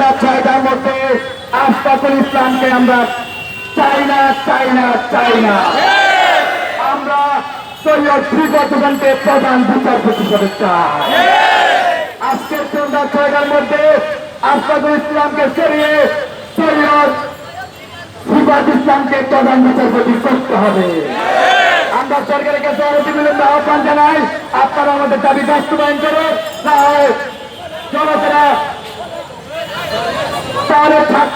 হাজার ছয়টার মধ্যে আশফাকুল ইসলামকে আমরা চাই না চাই না চাই না আমরা সৈয়দ শ্রীবর্ধমানকে প্রধান বিচারপতি হিসেবে চাই। আজকের সন্ধ্যা ছয়টার মধ্যে আশফাকুল ইসলামকে সরিয়ে সৈয়দ ইসলামকে প্রধান বিচারপতি করতে হবে। আমরা সরকারের কাছে আহ্বান জানাই, আপনারা আমাদের দাবি বাস্তবায়ন করে না হয় জনতারা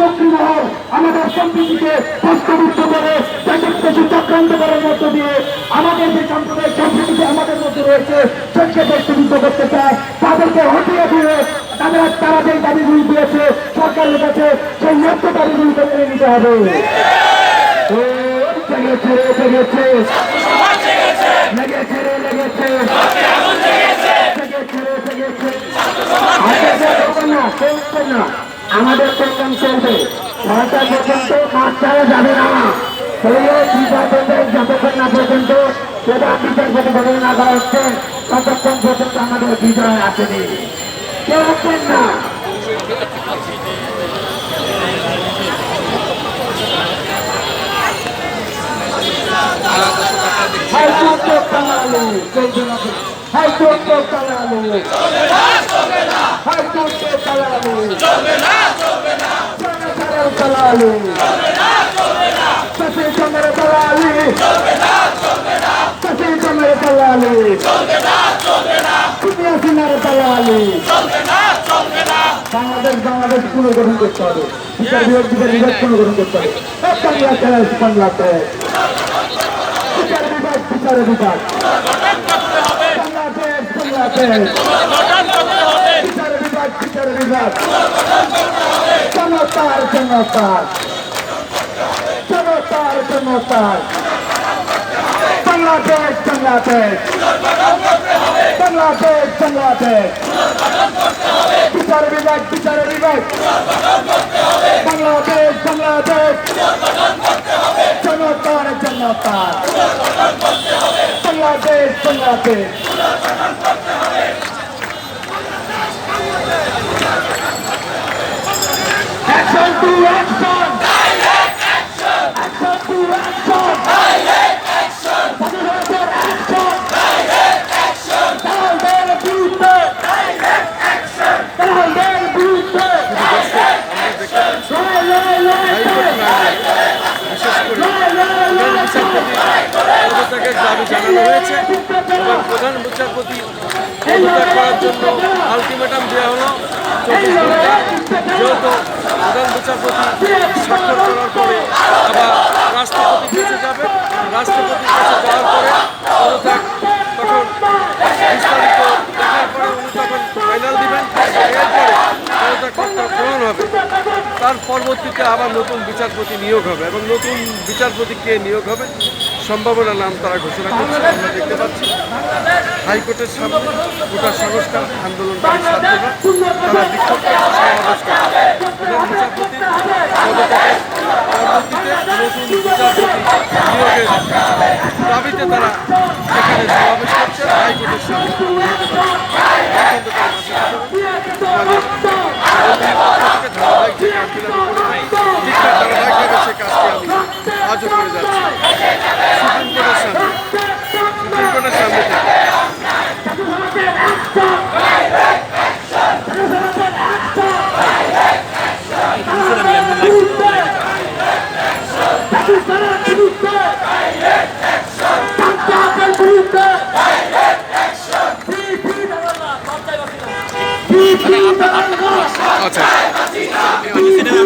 সেই কুচক্রী মহল আমাদের সম্প্রীতিকে হস্তবিত্ত করে দেশের দেশে চক্রান্ত করার মধ্য দিয়ে আমাদের যে সাম্প্রদায়িক সম্প্রীতিতে আমাদের মধ্যে রয়েছে সেটাকে দেশবিদ্ধ করতে চায় তাদেরকে হটিয়ে দিয়ে তাদের তারা যে দাবিগুলি দিয়েছে সরকারের কাছে সেই লক্ষ্য দাবিগুলিকে মেনে নিতে হবে জেগেছে লেগেছে রে, লেগেছে জেগেছে রে, আমাদের প্রোগ্রাম চলবে ছয়টা পর্যন্ত ছাড়া যাবে না। সেই বিচারপতি যতক্ষণ না পর্যন্ত, সেটা বিচার বদল না করা হচ্ছে। ততক্ষণ পর্যন্ত আমাদের বিজয় আসেনি। কেউ না হাইকোর্ট কালালো চলবে না হাইকোর্ট কালালো হাইকোর্ট কালালো সরকারের কালালো সচিব চন্দ্র কালালি সচিব চন্দ্র কালালি কুমিয়া সিংহের কালালি বাংলাদেশ বাংলাদেশ পুনর্গঠন করতে হবে বিচার বিভাগ বিচার বিভাগ পুনর্গঠন করতে হবে বাংলাদেশ বাংলাদেশ বিচার বিভাগ বিচার বিভাগ বাংলাদেশ বিচার বিভাগ বিচার বিভাগ জনতার জনতার জনতার জনতার বাংলাদেশ বাংলাদেশ। বাংলাদেশ বাংলাদেশ। বিচার বিভাগ বিচার বিভাগ। বাংলাদেশ বাংলাদেশ। জনতার জনতার Bangladesh Bangladesh. Action action! Action পদত্যাগের দাবি জানানো হয়েছে এবং প্রধান বিচারপতি পদত্যাগ করার জন্য আলটিমেটাম দেওয়া হলো। চব্বিশ ঘণ্টা যেহেতু প্রধান বিচারপতি স্বাক্ষর করার পরে আবার রাষ্ট্রপতির কাছে যাবে। রাষ্ট্রপতির কাছে যাওয়ার পরে পদত্যাগ তখন বিস্তারিত দেখার পরে উনি তখন ফাইনাল দিবেন। এরপরে পদত্যাগপত্র গ্রহণ হবে। তার পরবর্তীতে আবার নতুন বিচারপতি নিয়োগ হবে এবং নতুন বিচারপতি কে নিয়োগ হবে সম্ভাবনা নাম তারা ঘোষণা করছে, আমরা দেখতে পাচ্ছি। হাইকোর্টের সামনে গোটা সংস্কার আন্দোলনকারী তারা বিক্ষোভ দাবিতে তারা এখানে সমাবেশ করছে, হাইকোর্টের সামনে। আচ্ছা সিনেমা